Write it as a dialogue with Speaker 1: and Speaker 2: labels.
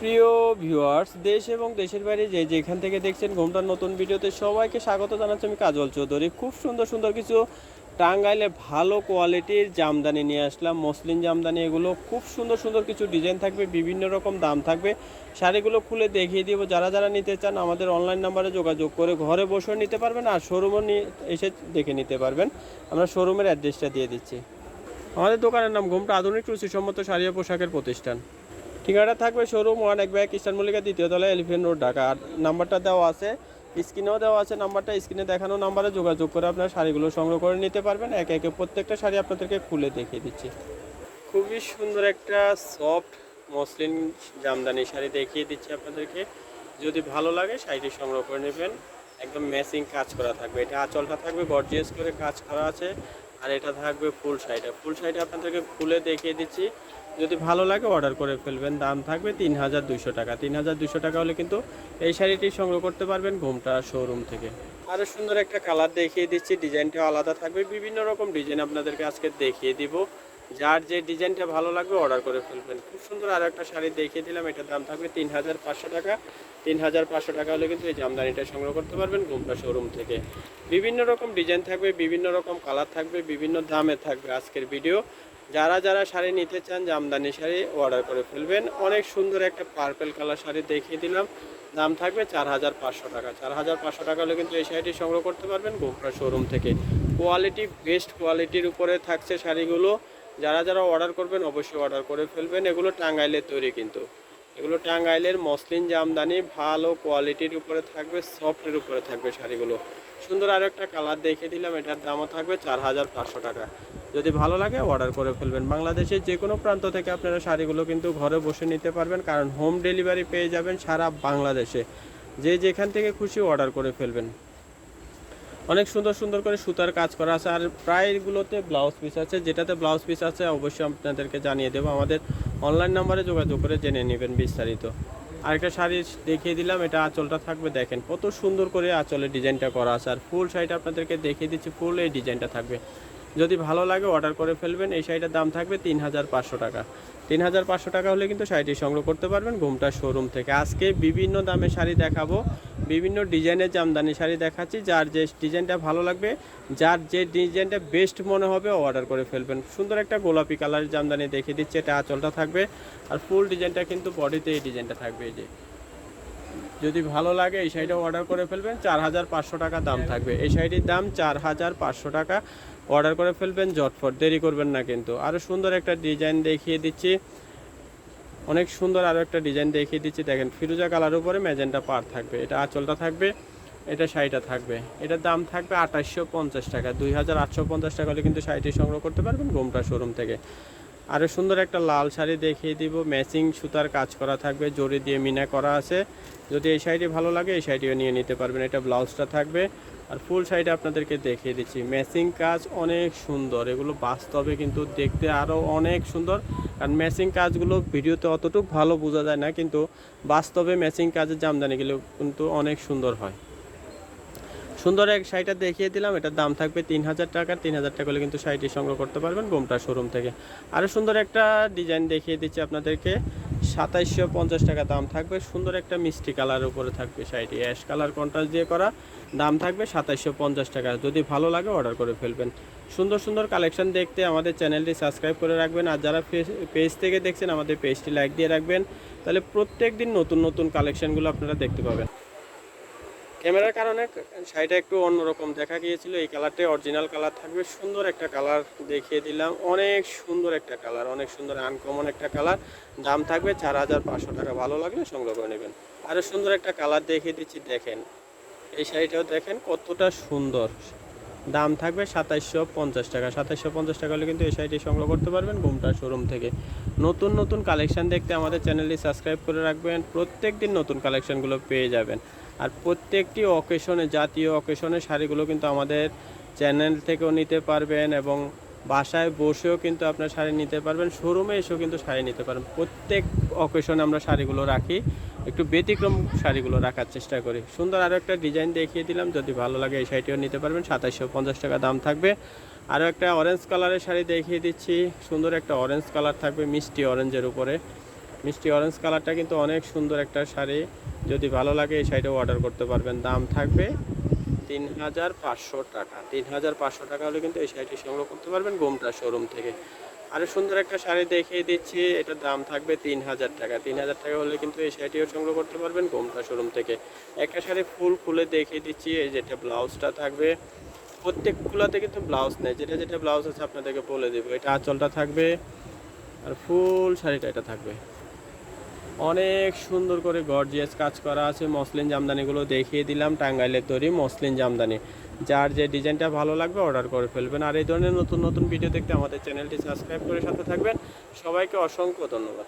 Speaker 1: প্রিয় ভিউয়ার্স, দেশ এবং দেশের বাইরে যে যেখান থেকে দেখছেন ঘুমটার নতুন ভিডিওতে সবাইকে স্বাগত জানাচ্ছি আমি কাজল চৌধুরী। খুব সুন্দর সুন্দর কিছু টাঙ্গাইলে ভালো কোয়ালিটির জামদানি নিয়ে আসলাম, মসলিন জামদানি এগুলো। খুব সুন্দর সুন্দর কিছু ডিজাইন থাকবে, বিভিন্ন রকম দাম থাকবে। শাড়িগুলো খুলে দেখিয়ে দিব, যারা যারা নিতে চান আমাদের অনলাইন নাম্বারে যোগাযোগ করে ঘরে বসেও নিতে পারবেন আর শোরুমও এসে দেখে নিতে পারবেন। আমরা শোরুমের অ্যাড্রেসটা দিয়ে দিচ্ছি। আমাদের দোকানের নাম ঘুমটা আধুনিক, রুচিসম্মত শাড়ি ও পোশাকের প্রতিষ্ঠান। ঠিকানাটা থাকবে শোরুম ওয়ান এক ব্যাগ ইস্টার্ন মল্লিকা দ্বিতীয় তলায় এলিফেন্ট রোড ঢাকা। আর নাম্বারটা দেওয়া আছে স্ক্রিনেও দেওয়া আছে নাম্বারটা স্ক্রিনে দেখানো নাম্বারে যোগাযোগ করে আপনার শাড়িগুলো সংগ্রহ করে নিতে পারবেন। একে একে প্রত্যেকটা শাড়ি আপনাদেরকে খুলে দেখিয়ে দিচ্ছি। খুবই সুন্দর একটা সফট মসলিন জামদানি শাড়ি দেখিয়ে দিচ্ছি আপনাদেরকে। যদি ভালো লাগে শাড়িটি সংগ্রহ করে নেবেন। একদম ম্যাচিং কাজ করা থাকবে। এটা আঁচলটা থাকবে গর্জিয়াস করে কাজ করা আছে। আর এটা থাকবে ফুল শাড়িটা। ফুল শাড়িটা আপনাদেরকে খুলে দেখিয়ে দিচ্ছি। যদি ভালো লাগে অর্ডার করে ফেলবেন, দাম থাকবে তিন হাজার দুশো টাকা। তিন হাজার দুশো টাকা হলে কিন্তু এই শাড়িটি সংগ্রহ করতে পারবেন ঘুমটা শোরুম থেকে। আরও সুন্দর একটা কালার দেখিয়ে দিচ্ছি ডিজাইনটা আলাদা থাকবে। বিভিন্ন রকম ডিজাইন আপনাদেরকে আজকে দেখিয়ে দিব। যার যে ডিজাইনটা ভালো লাগবে অর্ডার করে ফেলবেন। খুব সুন্দর আরও একটা শাড়ি দেখিয়ে দিলাম, এটার দাম থাকবে তিন হাজার পাঁচশো টাকা। তিন হাজার পাঁচশো টাকা হলে কিন্তু এই জামদানিটা সংগ্রহ করতে পারবেন ঘুমটা শোরুম থেকে। বিভিন্ন রকম ডিজাইন থাকবে, বিভিন্ন রকম কালার থাকবে, বিভিন্ন দামে থাকবে আজকের ভিডিও যারা যারা শাড়ি নিতে চান জামদানি শাড়ি অর্ডার করে ফেলবেন, অনেক সুন্দর একটা পার্পেল কালার শাড়ি দেখিয়ে দিলাম। দাম থাকবে চার হাজার পাঁচশো টাকা। চার হাজার পাঁচশো টাকা হলে কিন্তু এই শাড়িটি সংগ্রহ করতে পারবেন গোপরা শোরুম থেকে। কোয়ালিটি বেস্ট কোয়ালিটির উপরে থাকছে শাড়িগুলো। যারা যারা অর্ডার করবেন অবশ্যই অর্ডার করে ফেলবেন। এগুলো টাঙ্গাইলের তৈরি কিন্তু। এগুলো টাঙ্গাইলের মসলিন জামদানি ভালো কোয়ালিটির উপরে থাকবে সফটের উপরে থাকবে শাড়িগুলো। সুন্দর আরও একটা কালার দেখে দিলাম, এটার দামও থাকবে চার হাজার পাঁচশো টাকা। যদি ভালো লাগে অর্ডার করে ফেলবেন। বাংলাদেশের যে কোনো প্রান্ত থেকে আপনারা শাড়িগুলো কিন্তু ঘরে বসে নিতে পারবেন, কারণ হোম ডেলিভারি পেয়ে যাবেন সারা বাংলাদেশে। যে যেখান থেকে খুশি অর্ডার করে ফেলবেন। অনেক সুন্দর সুন্দর করে সুতার কাজ করা আছে। আর প্রায়গুলোতে ব্লাউজ পিস আছে। যেটাতে ব্লাউজ পিস আছে, অবশ্যই আপনাদেরকে জানিয়ে দেবো। আমাদের অনলাইন নাম্বারে যোগাযোগ করে জেনে নেবেন বিস্তারিত। আরেকটা শাড়ি দেখিয়ে দিলাম, এটা আঁচলটা থাকবে দেখেন। কত সুন্দর করে আঁচলের ডিজাইনটা করা আছে। আর ফুল শাড়িটা আপনাদেরকে দেখিয়ে দিচ্ছি ফুল এই ডিজাইনটা থাকবে। যদি ভালো লাগে অর্ডার করে ফেলবেন, এই শাড়িটার দাম থাকবে তিন হাজার পাঁচশো টাকা। তিন হাজার পাঁচশো টাকা হলে কিন্তু শাড়িটি সংগ্রহ করতে পারবেন ঘুমটা শোরুম থেকে। আজকে বিভিন্ন দামে শাড়ি দেখাবো, বিভিন্ন ডিজাইনের জামদানি শাড়ি দেখাচ্ছি, যার যে ডিজাইনটা ভালো লাগবে, যার যে ডিজাইনটা বেস্ট মনে হবে অর্ডার করে ফেলবেন। সুন্দর একটা গোলাপি কালারের জামদানি দেখিয়ে দিচ্ছে, এটা আঁচলটা থাকবে। আর ফুল ডিজাইনটা কিন্তু বডিতে এই ডিজাইনটা থাকবে এই যে। যদি ভালো লাগে, এই শাড়িটা অর্ডার করে ফেলবেন। চার হাজার পাঁচশো টাকা দাম থাকবে। এই শাড়িটির দাম চার হাজার পাঁচশো টাকা। অর্ডার করে ফেলবেন, জটফট, দেরি করবেন না কিন্তু। আরও সুন্দর একটা ডিজাইন দেখিয়ে দিচ্ছি। অনেক সুন্দর আরও একটা ডিজাইন দেখিয়ে দিচ্ছি। দেখেন, ফিরোজা কালার উপরে ম্যাজেন্টা পার থাকবে। এটা আঁচলটা থাকবে, এটা শাড়িটা থাকবে। এটার দাম থাকবে আঠাশশো পঞ্চাশ টাকা। দুই হাজার আটশো পঞ্চাশ টাকা হলে কিন্তু শাড়িটি সংগ্রহ করতে পারবেন গোমটা শোরুম থেকে। আরও সুন্দর একটা লাল শাড়ি দেখিয়ে দিব। ম্যাচিং সুতার কাজ করা থাকবে, জড়ি দিয়ে মিনা করা আছে। যদি এই শাড়িটি ভালো লাগে, এই শাড়িটিও নিয়ে নিতে পারবেন। এটা ব্লাউজটা থাকবে। আর ফুল শাড়িটা আপনাদেরকে দেখিয়ে দিচ্ছি। ম্যাচিং কাজ অনেক সুন্দর। এগুলো বাস্তবে কিন্তু দেখতে আরও অনেক সুন্দর। কারণ ম্যাচিং কাজগুলো ভিডিওতে অতটুকু ভালো বোঝা যায় না, কিন্তু বাস্তবে ম্যাচিং কাজের জামদানিগুলো কিন্তু অনেক সুন্দর হয়। সুন্দর এক শাড়িটা দেখিয়ে দিলাম। এটার দাম থাকবে তিন হাজার টাকা। তিন হাজার টাকা হলে কিন্তু শাড়িটি সংগ্রহ করতে পারবেন গোমটা শোরুম থেকে। আরও সুন্দর একটা ডিজাইন দেখিয়ে দিচ্ছি আপনাদেরকে। সাতাইশশো পঞ্চাশ টাকা দাম থাকবে। সুন্দর একটা মিষ্টি কালার উপরে থাকবে শাড়িটি। অ্যাশ কালার কন্ট্রাস্ট দিয়ে করা। দাম থাকবে সাতাইশশো পঞ্চাশ টাকা। যদি ভালো লাগে অর্ডার করে ফেলবেন। সুন্দর সুন্দর কালেকশন দেখতে আমাদের চ্যানেলটি সাবস্ক্রাইব করে রাখবেন। আর যারা পেজ থেকে দেখছেন, আমাদের পেজটি লাইক দিয়ে রাখবেন। তাহলে প্রত্যেক দিন নতুন নতুন কালেকশনগুলো আপনারা দেখতে পাবেন। ক্যামেরার কারণে শাড়িটা একটু অন্যরকম দেখা গিয়েছিল। এই কালারটাই অরিজিনাল কালার থাকবে। সুন্দর একটা কালার দেখিয়ে দিলাম। অনেক সুন্দর একটা কালার, অনেক সুন্দর আনকমন একটা কালার। দাম থাকবে চার হাজার পাঁচশো টাকা। ভালো লাগলে সংগ্রহ করে নেবেন। আরও সুন্দর একটা কালার দেখিয়ে দিচ্ছি, দেখেন। এই শাড়িটাও দেখেন কতটা সুন্দর। দাম থাকবে সাতাইশশো পঞ্চাশ টাকা। সাতাইশশো পঞ্চাশ টাকা হলে কিন্তু এই শাড়িটি সংগ্রহ করতে পারবেন ঘুমটা শোরুম থেকে। নতুন নতুন কালেকশন দেখতে আমাদের চ্যানেলটি সাবস্ক্রাইব করে রাখবেন। প্রত্যেক দিন নতুন কালেকশনগুলো পেয়ে যাবেন। আর প্রত্যেকটি অকেশনে জাতীয় অকেশনে শাড়িগুলো কিন্তু আমাদের চ্যানেল থেকেও নিতে পারবেন এবং বাসায় বসেও কিন্তু আপনার শাড়ি নিতে পারবেন। শোরুমে এসেও কিন্তু শাড়ি নিতে পারবেন। প্রত্যেক অকেশনে আমরা শাড়িগুলো রাখি। একটু ব্যতিক্রম শাড়িগুলো রাখার চেষ্টা করি। সুন্দর আরও একটা ডিজাইন দেখিয়ে দিলাম, যদি ভালো লাগে এই শাড়িটিও নিতে পারবেন সাতাশশো পঞ্চাশ টাকা দাম থাকবে। আরও একটা অরেঞ্জ কালারের শাড়ি দেখিয়ে দিচ্ছি, সুন্দর একটা অরেঞ্জ কালার থাকবে মিষ্টি অরেঞ্জের উপরে। মিষ্টি অরেঞ্জ কালারটা কিন্তু অনেক সুন্দর একটা শাড়ি, যদি ভালো লাগে এই শাড়িটাও অর্ডার করতে পারবেন। দাম থাকবে তিন হাজার পাঁচশো টাকা। তিন হাজার পাঁচশো টাকা হলে কিন্তু এই শাড়িটি সংগ্রহ করতে পারবেন গোমটা শোরুম থেকে। আরও সুন্দর একটা শাড়ি দেখিয়ে দিচ্ছি। এটার দাম থাকবে তিন হাজার টাকা। তিন হাজার টাকা হলে কিন্তু এই শাড়িটিও সংগ্রহ করতে পারবেন গোমটা শোরুম থেকে। একটা শাড়ি ফুল খুলে দেখিয়ে দিচ্ছি, এই যেটা ব্লাউজটা থাকবে। প্রত্যেকগুলোতে কিন্তু ব্লাউজ নেই। যেটা যেটা ব্লাউজ আছে আপনাদেরকে বলে দেবো। এটা আঁচলটা থাকবে আর ফুল শাড়িটা এটা থাকবে। অনেক সুন্দর করে গর্জিয়াস কাজ করা আছে। মসলিন জামদানিগুলো দেখিয়ে দিলাম, টাঙ্গাইলের তৈরি মসলিন জামদানি। যার যে ডিজাইনটা ভালো লাগবে অর্ডার করে ফেলবেন। আর এই ধরনের নতুন নতুন ভিডিও দেখতে আমাদের চ্যানেলটি সাবস্ক্রাইব করে সাথে থাকবেন। সবাইকে অসংখ্য ধন্যবাদ।